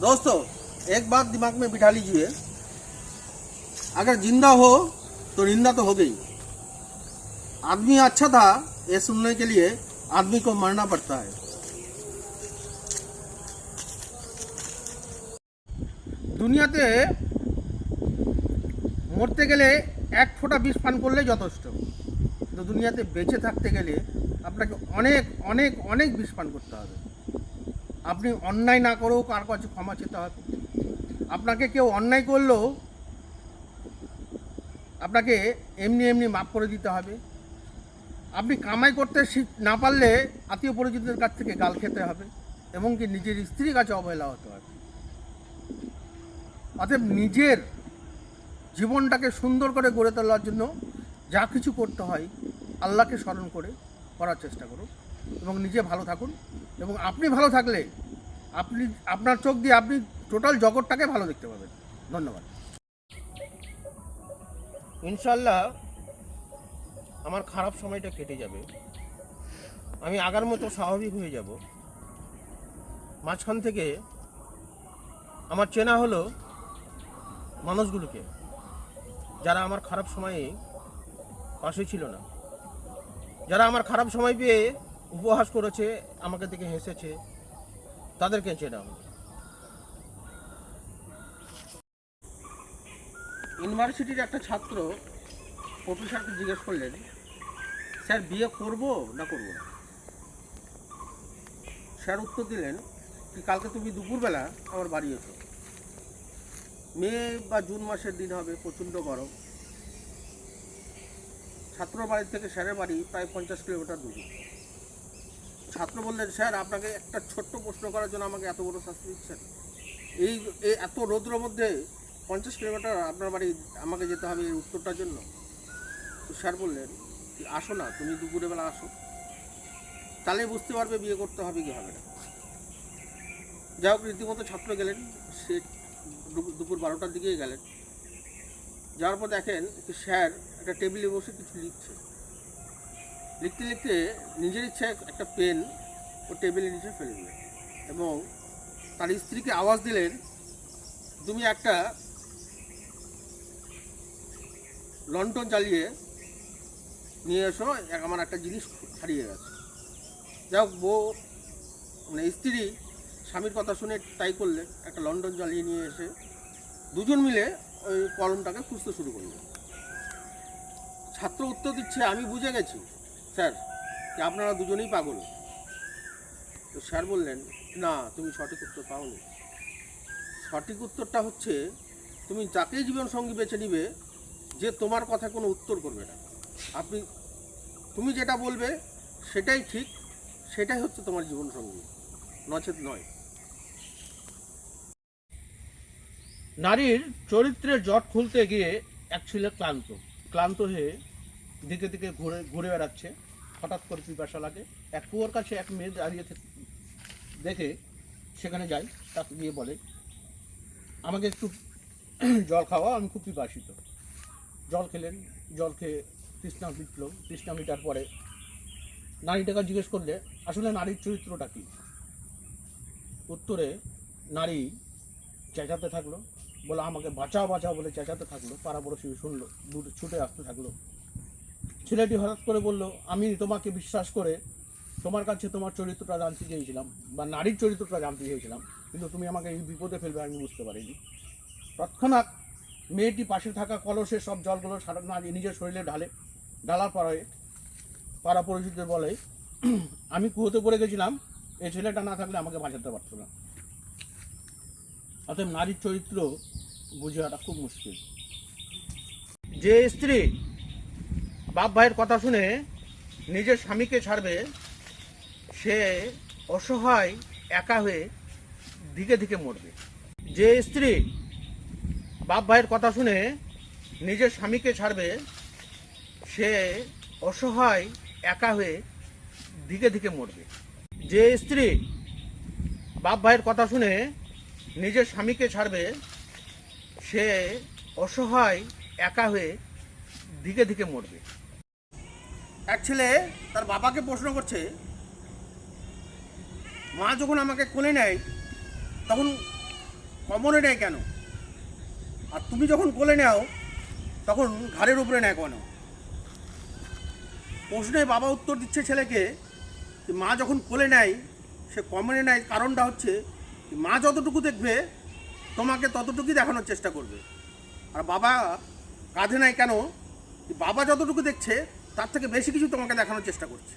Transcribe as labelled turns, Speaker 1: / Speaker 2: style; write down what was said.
Speaker 1: दोस्तों एक बात दिमाग में बिठा लीजिए अगर जिंदा हो तो निंदा तो हो गई आदमी अच्छा था ये सुनने के लिए आदमी को मरना पड़ता है দুনিয়াতে মরতে গেলে এক ফোঁটা বিষ পান করলে যথেষ্ট কিন্তু দুনিয়াতে বেঁচে থাকতে গেলে আপনাকে অনেক অনেক অনেক বিষ পান করতে হবে আপনি অন্যায় না করেও কার কাছে ক্ষমা চেতে হবে আপনাকে কেউ অন্যায় করলেও আপনাকে এমনি এমনি মাফ করে দিতে হবে। আপনি কামাই করতে শিখ না পারলে আত্মীয় পরিচিতদের কাছ থেকে গাল খেতে হবে এবং কি নিজের স্ত্রীর কাছে অবহেলা হতে হবে। অতএব নিজের জীবনটাকে সুন্দর করে গড়ে তোলার জন্য যা কিছু করতে হয় আল্লাহকে স্মরণ করে করার চেষ্টা করুন এবং নিজে ভালো থাকুন। এবং আপনি ভালো থাকলে আপনি, আপনার চোখ দিয়ে আপনি টোটাল জগৎটাকে ভালো দেখতে পাবেন। ধন্যবাদ। ইনশাল্লাহ আমার খারাপ সময়টা কেটে যাবে। আমি আগার মতো স্বাভাবিক হয়ে যাব। মাঝখান থেকে আমার চেনা হলো মানুষগুলোকে, যারা আমার খারাপ সময়ে পাশে ছিল না। যারা আমার খারাপ সময় পেয়ে উপহাস করেছে, আমাকে দেখে হেসেছে, তাদেরকে চেনা ইউনিভার্সিটির একটা ছাত্র প্রফেসরকে জিজ্ঞেস করলেন, স্যার, বিয়ে করব না করব না? স্যার উত্তর দিলেন, কি কালকে তুমি দুপুরবেলা আমার বাড়ি এসো। মে বা জুন মাসের দিন হবে, প্রচণ্ড গরম। ছাত্র বাড়ি থেকে স্যারের বাড়ি প্রায় পঞ্চাশ কিলোমিটার দূরে। ছাত্র বললেন, স্যার, আপনাকে একটা ছোট্ট প্রশ্ন করার জন্য আমাকে এত বড় শাস্তি দিচ্ছেন। এই এত রৌদ্র মধ্যে পঞ্চাশ কিলোমিটার আপনার বাড়ি আমাকে যেতে হবে এই উত্তরটার জন্য? তো স্যার বললেন আসো না, তুমি দুপুরে বেলা আসো। তাহলে বুঝতে পারবে বিয়ে করতে হবে কি হবে না যাই হোক, রীতিমতো ছাত্র গেলেন। সে দুপুর বারোটার দিকেই গেলেন। যাওয়ার পর দেখেন স্যার একটা টেবিলে বসে কিছু লিখছে। লিখতে লিখতে নিজের ইচ্ছে একটা পেন ও টেবিলের নিচে ফেলে দিলেন এবং তার স্ত্রীকে আওয়াজ দিলেন, তুমি একটা লন্ঠন জ্বালিয়ে নিয়ে এসো আমার একটা জিনিস হারিয়ে গেছে। যাই হোক, বউ মানে স্ত্রী স্বামীর কথা শুনে তাই করলে একটা লন্ডন জ্বালিয়ে নিয়ে এসে দুজন মিলে ওই কলমটাকে খুঁজতে শুরু করল ছাত্র উত্তর দিচ্ছে, আমি বুঝে গেছি। স্যার, যে আপনারা দুজনেই পাগল। তো স্যার বললেন, না, তুমি সঠিক উত্তর পাওনি। সঠিক উত্তরটা হচ্ছে, তুমি যাকেই জীবনসঙ্গী বেছে নিবে, যে তোমার কথা কোনো উত্তর করবে না। আপনি, তুমি যেটা বলবে, সেটাই ঠিক, সেটাই হচ্ছে তোমার জীবনসঙ্গী নচেত নয়। নারীর চরিত্রের জট খুলতে গিয়ে এক ছিল ক্লান্ত। ক্লান্ত হয়ে দিকে দিকে ঘুরে ঘুরে বেড়াচ্ছে। হঠাৎ করে পিপাসা লাগে। এক কুয়োর কাছে এক মেয়ে দাঁড়িয়ে দেখে সেখানে যাই তাকে গিয়ে বলে, আমাকে একটু জল খাওয়া আমি খুব পিপাসিত। জল খেলেন, জল খেয়ে তৃষ্ণা মিটল। তৃষ্ণা মিটার পরে নারীটাকে জিজ্ঞেস করলে, আসলে নারীর চরিত্রটা কী? উত্তরে, নারী চেঁচাতে থাকল। বলে, আমাকে বাঁচাও বাঁচাও বলে চেঁচাতে থাকল। পাড়া পাড়াপড়শি শুনলো, দূরে ছুটে আসতে থাকল। ছেলেটি হঠাৎ করে বলল, আমি তোমাকে বিশ্বাস করে তোমার কাছে তোমার চরিত্রটা জানতে চেয়েছিলাম, বা নারীর চরিত্রটা জানতে চেয়েছিলাম, কিন্তু তুমি আমাকে এই বিপদে ফেলবে, আমি বুঝতে পারিনি। তৎক্ষণাৎ মেয়েটি পাশে থাকা কলসে সব জলগুলো সারা নারী নিজের শরীরে ঢালে, ঢালার পরে পাড়া পরিচিতদের বলে, আমি কুয়োতে পড়ে গেছিলাম এই ছেলেটা না থাকলে আমাকে বাঁচাতে পারতো না। অতএব নারীর চরিত্র বোঝাটা খুব মুশকিল। যে স্ত্রী বাপ ভাইয়ের কথা শুনে নিজের স্বামীকে ছাড়বে, সে অসহায়, একা হয়ে দিকে দিকে মরবে। যে স্ত্রী বাপ ভাইয়ের কথা শুনে নিজের স্বামীকে ছাড়বে, সে অসহায়, একা হয়ে দিকে দিকে মরবে। যে স্ত্রী বাপ ভাইয়ের কথা শুনে নিজের স্বামীকে ছাড়বে, সে অসহায়, একা হয়ে দিকে দিকে মরবে। এক ছেলে তার বাবাকে প্রশ্ন করছে, মা যখন আমাকে কোলে নেয়, তখন
Speaker 2: কমনে নেয় কেন? আর তুমি যখন কোলে নাও, তখন ঘাড়ের উপরে নেয় কেন? প্রশ্নে বাবা উত্তর দিচ্ছে ছেলেকে যে মা যখন কোলে নেয়, সে কমনে নেয়। কারণটা হচ্ছে মা যতটুকু দেখবে, তোমাকে ততটুকুই দেখানোর চেষ্টা করবে। আর বাবা কাঁধে নেয় কেন? বাবা যতটুকু দেখছে তার থেকে বেশি কিছু তোমাকে দেখানোর চেষ্টা করছে।